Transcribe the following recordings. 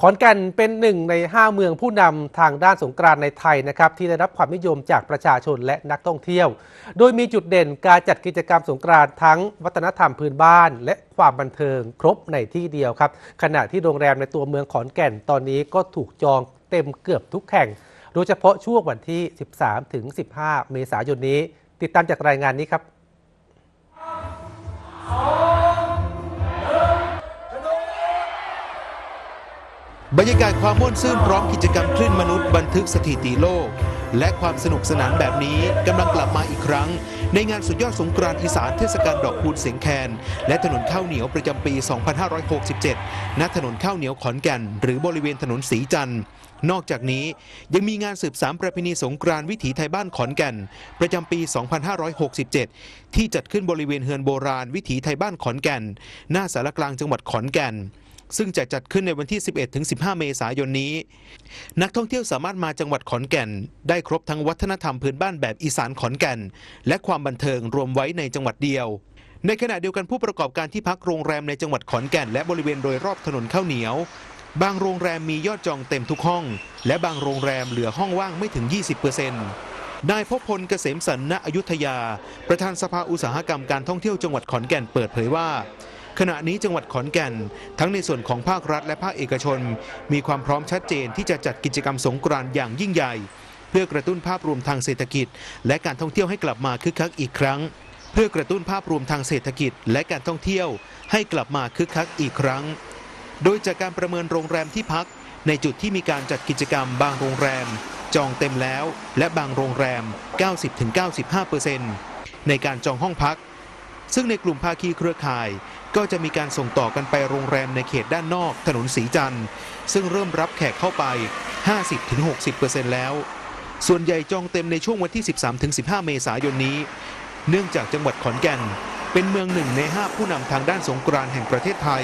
ขอนแก่นเป็นหนึ่งใน 5 เมืองผู้นำทางด้านสงกรานในไทยนะครับที่ได้รับความนิยมจากประชาชนและนักท่องเที่ยว โดยมีจุดเด่นการจัดกิจกรรมสงกรานทั้งวัฒนธรรมพื้นบ้าน และความบันเทิงครบในที่เดียวครับ ขณะที่โรงแรมในตัวเมืองขอนแก่นตอนนี้ก็ถูกจองเต็มเกือบทุกแห่ง โดยเฉพาะช่วงวันที่ 13ถึง15 เมษายนนี้ ติดตามจากรายงานนี้ครับ บรรยากาศความม่วนซื่นพร้อมกิจกรรมคลื่นมนุษย์บันทึกสถิติโลก และความสนุกสนานแบบนี้กำลังกลับมาอีกครั้ง ในงานสุดยอดสงกรานต์อีสานเทศกาลดอกคูณเสียงแคน และถนนข้าวเหนียวประจำปี 2567 ณ ถนนข้าวเหนียวขอนแก่น หรือบริเวณถนนสีจันทร์นอกจากนี้ยังมีงานสืบสารประเพณีสงกรานต์วิถีไทยบ้านขอนแก่น ประจำปี 2567 ที่จัดขึ้นบริเวณเฮือนโบราณวิถีไทยบ้านขอนแก่น หน้าสารกลางจังหวัดขอนแก่น ซึ่งจะจัดขึ้นในวันที่ 11-15 เมษายนนี้ นักท่องเที่ยวสามารถมาจังหวัดขอนแก่น ได้ครบทั้งวัฒนธรรมพื้นบ้านแบบอีสานขอนแก่น และความบันเทิงรวมไว้ในจังหวัดเดียวในขณะเดียวกันผู้ประกอบการที่พักโรงแรมในจังหวัดขอนแก่น และบริเวณโดยรอบถนนข้าวเหนียว บางโรงแรมมียอดจองเต็มทุกห้อง และบางโรงแรมเหลือห้องว่างไม่ถึง 20%นายพพลเกษมสันณอยุธยา ประธานสภาอุตสาหกรรมการท่องเที่ยวจังหวัดขอนแก่นเปิดเผยว่า ขณะนี้จังหวัดขอนแก่น ทั้งในส่วนของภาครัฐและภาคเอกชน มีความพร้อมชัดเจนที่จะจัดกิจกรรมสงกรานต์อย่างยิ่งใหญ่ เพื่อกระตุ้นภาพรวมทางเศรษฐกิจ และการท่องเที่ยวให้กลับมาคึกคักอีกครั้ง เพื่อกระตุ้นภาพรวมทางเศรษฐกิจ และการท่องเที่ยว ให้กลับมาคึกคักอีกครั้ง โดยจากการประเมินโรงแรมที่พัก ในจุดที่มีการจัดกิจกรรมบางโรงแรม จองเต็มแล้ว และบางโรงแรม 90-95%ในการจองห้องพัก ซึ่งในกลุ่มภาคีเครือข่าย ก็จะมีการส่งต่อกันไปโรงแรมในเขตด้านนอกถนนสีจันทร์ ซึ่งเริ่มรับแขกเข้าไป 50-60%แล้ว ส่วนใหญ่จองเต็มในช่วงวันที่ 13-15 เมษายนนี้ เนื่องจากจังหวัดขอนแก่น เป็นเมืองหนึ่งใน 5 ผู้นำทางด้านสงกรานต์แห่งประเทศไทย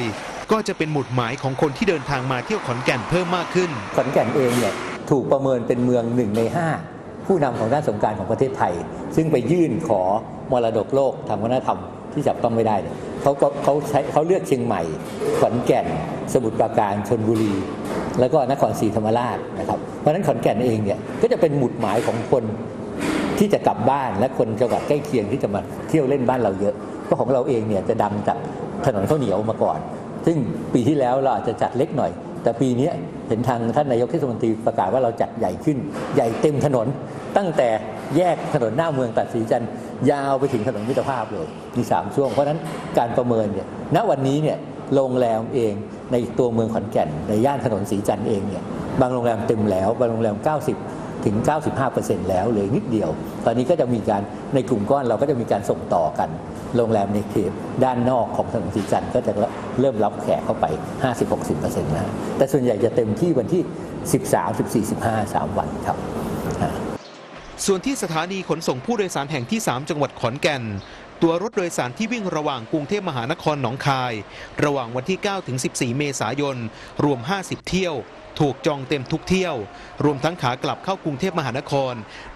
ก็จะเป็นหมุดหมายของคนที่เดินทางมาเที่ยวขอนแก่นเพิ่มมากขึ้น ขอนแก่นเองเนี่ยถูกประเมินเป็นเมืองหนึ่งในห้าผู้นำของด้านสงการของประเทศไทย ซึ่งไปยื่นขอมรดกโลกทางวัฒนธรรม ที่จับต้องไม่ได้เนี่ยเขาก็เขาใช้เขาเลือกเชียงใหม่ ขอนแก่น สมุทรปราการชนบุรี แล้วก็นครศรีธรรมราชนะครับเพราะฉะนั้นขอนแก่นเองเนี่ยก็จะเป็นหมุดหมายของคนที่จะกลับบ้านและคนจังหวัดใกล้เคียงที่จะมาเที่ยวเล่นบ้านเราเยอะเพราะของเราเองเนี่ยจะดังจากถนนข้าวเหนียวมาก่อน ซึ่งปีที่แล้วเราอาจจะจัดเล็กหน่อย แต่ปีนี้ เห็นทางท่านนายกเทศมนตรีประกาศว่าเราจัดใหญ่ขึ้น ใหญ่เต็มถนน ตั้งแต่แยกถนนหน้าเมืองตัดสีจันทร์ยาวไปถึงถนนมิตรภาพเลยมีสามช่วง เพราะฉะนั้นการประเมินเนี่ยณวันนี้เนี่ยโรงแรมเองในตัวเมืองขอนแก่น ในย่านถนนสีจันทร์เองเนี่ยบางโรงแรมเต็มแล้ว บางโรงแรม 90 ถึง 95%แล้วเลยนิดเดียว ตอนนี้ก็จะมีการในกลุ่มก้อนเราก็จะมีการส่งต่อกัน โรงแรมในเขตด้านนอกของถนนสีจันทร์ก็จะเริ่มรับแขกเข้าไป 50-60%นะแต่ส่วนใหญ่จะเต็มที่วันที่ 13 14 15 3 วันครับส่วนที่สถานีขนส่งผู้โดยสารแห่งที่ 3 จังหวัดขอนแก่น ตัวรถโดยสารที่วิ่งระหว่างกรุงเทพมหานครหนองคาย ระหว่างวันที่ 9 ถึง 14 เมษายน รวม 50 เที่ยว ถูกจองเต็มทุกเที่ยว รวมทั้งขากลับเข้ากรุงเทพมหานคร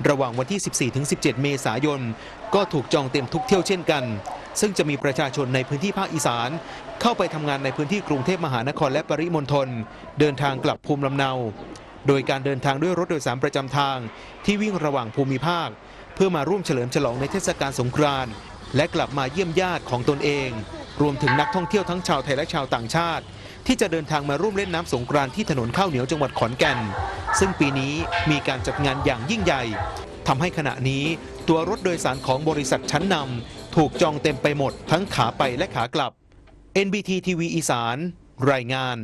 ระหว่างวันที่ 14-17 เมษายน ก็ถูกจองเต็มทุกเที่ยวเช่นกัน ซึ่งจะมีประชาชนในพื้นที่ภาคอีสาน เข้าไปทำงานในพื้นที่กรุงเทพมหานครและปริมณฑลเดินทางกลับภูมิลำเนา โดยการเดินทางด้วยรถโดยสารประจำทาง ที่วิ่งระหว่างภูมิภาค เพื่อมาร่วมเฉลิมฉลองในเทศกาลสงกรานต์และกลับมาเยี่ยมญาติของตนเอง รวมถึงนักท่องเที่ยวทั้งชาวไทยและชาวต่างชาติ ที่จะเดินทางมาร่วมเล่นน้ำสงกรานต์ที่ถนนข้าวเหนียวจังหวัดขอนแก่น ซึ่งปีนี้มีการจัดงานอย่างยิ่งใหญ่ทำให้ขณะนี้ตัวรถโดยสารของบริษัทชั้นนำถูกจองเต็มไปหมดทั้งขาไปและขากลับ NBT ทีวีอีสาน รายงาน